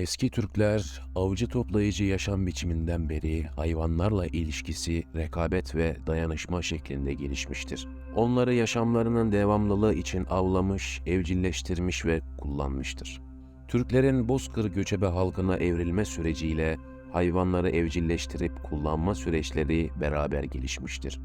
Eski Türkler avcı toplayıcı yaşam biçiminden beri hayvanlarla ilişkisi rekabet ve dayanışma şeklinde gelişmiştir. Onları yaşamlarının devamlılığı için avlamış, evcilleştirmiş ve kullanmıştır. Türklerin Bozkır göçebe halkına evrilme süreciyle hayvanları evcilleştirip kullanma süreçleri beraber gelişmiştir.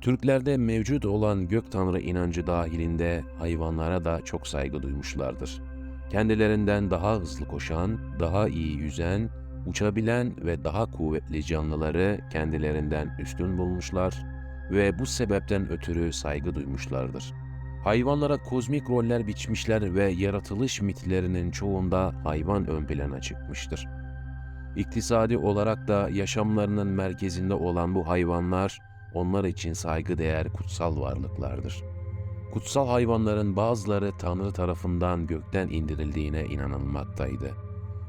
Türklerde mevcut olan gök tanrı inancı dahilinde hayvanlara da çok saygı duymuşlardır. Kendilerinden daha hızlı koşan, daha iyi yüzen, uçabilen ve daha kuvvetli canlıları kendilerinden üstün bulmuşlar ve bu sebepten ötürü saygı duymuşlardır. Hayvanlara kozmik roller biçmişler ve yaratılış mitlerinin çoğunda hayvan ön plana çıkmıştır. İktisadi olarak da yaşamlarının merkezinde olan bu hayvanlar, onlar için saygıdeğer kutsal varlıklardır. Kutsal hayvanların bazıları Tanrı tarafından gökten indirildiğine inanılmaktaydı.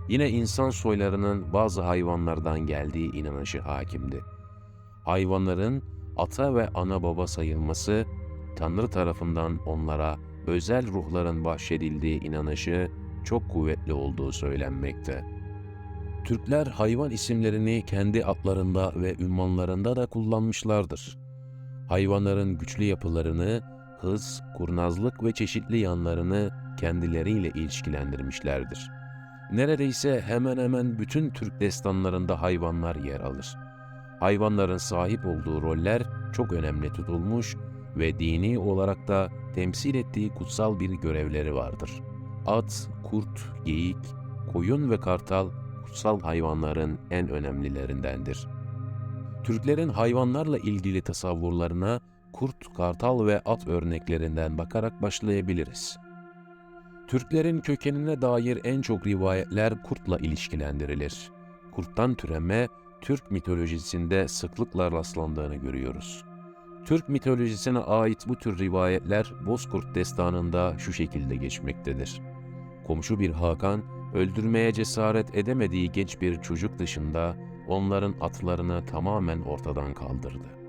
Yine insan soylarının bazı hayvanlardan geldiği inanışı hakimdi. Hayvanların ata ve ana baba sayılması, Tanrı tarafından onlara özel ruhların bahşedildiği inanışı çok kuvvetli olduğu söylenmekte. Türkler hayvan isimlerini kendi adlarında ve ünvanlarında da kullanmışlardır. Hayvanların güçlü yapılarını, hız, kurnazlık ve çeşitli yanlarını kendileriyle ilişkilendirmişlerdir. Neredeyse hemen hemen bütün Türk destanlarında hayvanlar yer alır. Hayvanların sahip olduğu roller çok önemli tutulmuş ve dini olarak da temsil ettiği kutsal bir görevleri vardır. At, kurt, geyik, koyun ve kartal kutsal hayvanların en önemlilerindendir. Türklerin hayvanlarla ilgili tasavvurlarına kurt, kartal ve at örneklerinden bakarak başlayabiliriz. Türklerin kökenine dair en çok rivayetler kurtla ilişkilendirilir. Kurttan türeme Türk mitolojisinde sıklıkla rastlandığını görüyoruz. Türk mitolojisine ait bu tür rivayetler Bozkurt destanında şu şekilde geçmektedir. Komşu bir Hakan, öldürmeye cesaret edemediği genç bir çocuk dışında onların atlarını tamamen ortadan kaldırdı.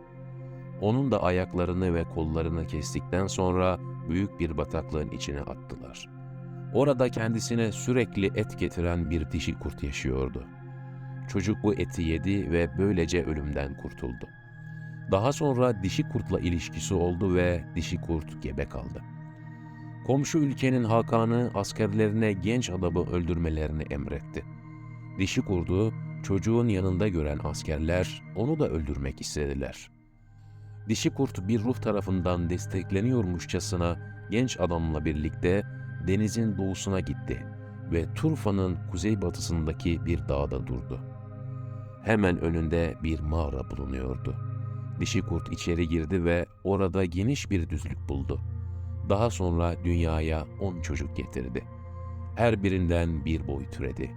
Onun da ayaklarını ve kollarını kestikten sonra büyük bir bataklığın içine attılar. Orada kendisine sürekli et getiren bir dişi kurt yaşıyordu. Çocuk bu eti yedi ve böylece ölümden kurtuldu. Daha sonra dişi kurtla ilişkisi oldu ve dişi kurt gebe kaldı. Komşu ülkenin Hakan'ı askerlerine genç adamı öldürmelerini emretti. Dişi kurdu çocuğun yanında gören askerler onu da öldürmek istediler. Dişi kurt bir ruh tarafından destekleniyormuşçasına genç adamla birlikte denizin doğusuna gitti ve Turfa'nın kuzeybatısındaki bir dağda durdu. Hemen önünde bir mağara bulunuyordu. Dişi kurt içeri girdi ve orada geniş bir düzlük buldu. Daha sonra dünyaya on çocuk getirdi. Her birinden bir boy türedi.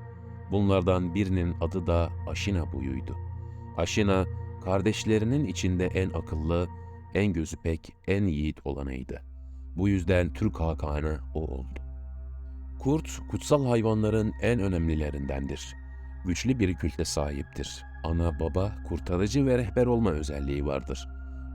Bunlardan birinin adı da Aşina boyuydu. Aşina, kardeşlerinin içinde en akıllı, en gözü pek, en yiğit olanıydı. Bu yüzden Türk Hakanı o oldu. Kurt, kutsal hayvanların en önemlilerindendir. Güçlü bir külte sahiptir. Ana, baba, kurtarıcı ve rehber olma özelliği vardır.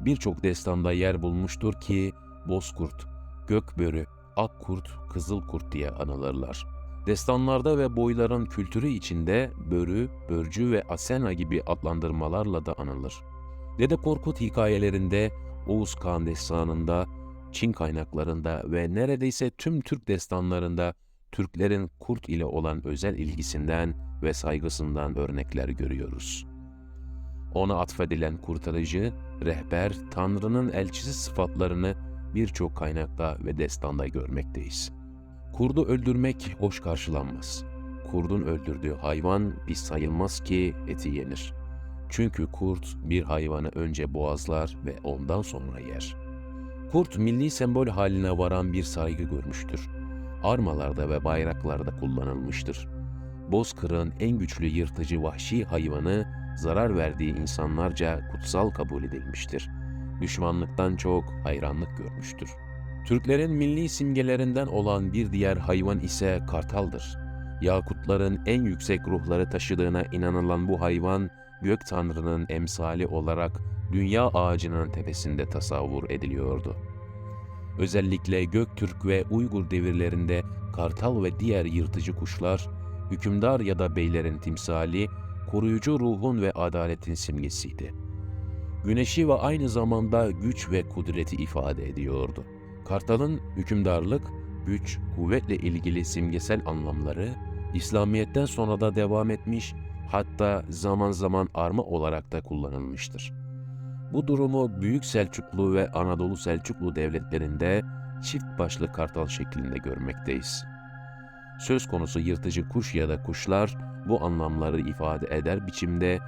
Birçok destanda yer bulmuştur ki Bozkurt, Gökbörü, Akkurt, Kızılkurt diye anılırlar. Destanlarda ve boyların kültürü içinde Börü, Börcü ve Asena gibi adlandırmalarla da anılır. Dede Korkut hikayelerinde, Oğuz Kağan destanında, Çin kaynaklarında ve neredeyse tüm Türk destanlarında Türklerin kurt ile olan özel ilgisinden ve saygısından örnekler görüyoruz. Ona atfedilen kurtarıcı, rehber, Tanrı'nın elçisi sıfatlarını birçok kaynakta ve destanda görmekteyiz. Kurdu öldürmek hoş karşılanmaz. Kurdun öldürdüğü hayvan bir sayılmaz ki eti yenir. Çünkü kurt bir hayvanı önce boğazlar ve ondan sonra yer. Kurt milli sembol haline varan bir saygı görmüştür. Armalarda ve bayraklarda kullanılmıştır. Bozkır'ın en güçlü yırtıcı vahşi hayvanı zarar verdiği insanlarca kutsal kabul edilmiştir. Düşmanlıktan çok hayranlık görmüştür. Türklerin milli simgelerinden olan bir diğer hayvan ise kartaldır. Yakutların en yüksek ruhları taşıdığına inanılan bu hayvan, gök tanrının emsali olarak dünya ağacının tepesinde tasavvur ediliyordu. Özellikle Göktürk ve Uygur devirlerinde kartal ve diğer yırtıcı kuşlar hükümdar ya da beylerin timsali, koruyucu ruhun ve adaletin simgesiydi. Güneşi ve aynı zamanda güç ve kudreti ifade ediyordu. Kartalın hükümdarlık, güç, kuvvetle ilgili simgesel anlamları, İslamiyet'ten sonra da devam etmiş, hatta zaman zaman arma olarak da kullanılmıştır. Bu durumu Büyük Selçuklu ve Anadolu Selçuklu devletlerinde çift başlı kartal şeklinde görmekteyiz. Söz konusu yırtıcı kuş ya da kuşlar bu anlamları ifade eder biçimde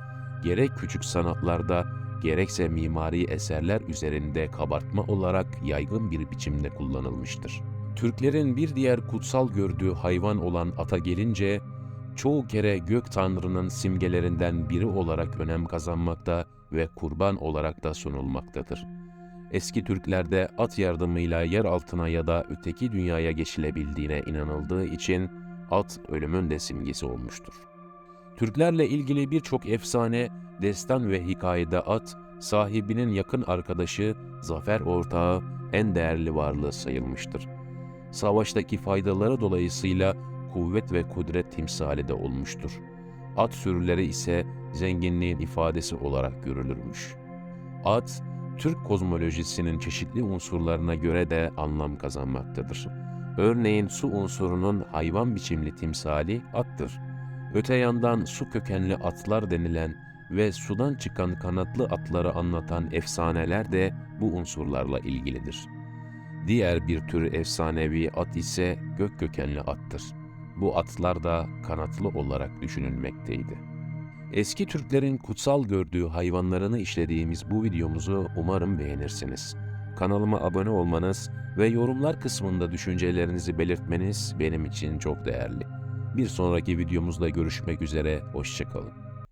gerek küçük sanatlarda gerekse mimari eserler üzerinde kabartma olarak yaygın bir biçimde kullanılmıştır. Türklerin bir diğer kutsal gördüğü hayvan olan ata gelince, çoğu kere gök tanrının simgelerinden biri olarak önem kazanmakta ve kurban olarak da sunulmaktadır. Eski Türklerde at yardımıyla yer altına ya da öteki dünyaya geçilebildiğine inanıldığı için at ölümün de simgesi olmuştur. Türklerle ilgili birçok efsane, destan ve hikayede at, sahibinin yakın arkadaşı, zafer ortağı, en değerli varlığı sayılmıştır. Savaştaki faydaları dolayısıyla kuvvet ve kudret timsali de olmuştur. At sürüleri ise zenginliğin ifadesi olarak görülürmüş. At, Türk kozmolojisinin çeşitli unsurlarına göre de anlam kazanmaktadır. Örneğin su unsurunun hayvan biçimli timsali attır. Öte yandan su kökenli atlar denilen ve sudan çıkan kanatlı atları anlatan efsaneler de bu unsurlarla ilgilidir. Diğer bir tür efsanevi at ise gök kökenli attır. Bu atlar da kanatlı olarak düşünülmekteydi. Eski Türklerin kutsal gördüğü hayvanlarını işlediğimiz bu videomuzu umarım beğenirsiniz. Kanalıma abone olmanız ve yorumlar kısmında düşüncelerinizi belirtmeniz benim için çok değerli. Bir sonraki videomuzda görüşmek üzere, hoşçakalın.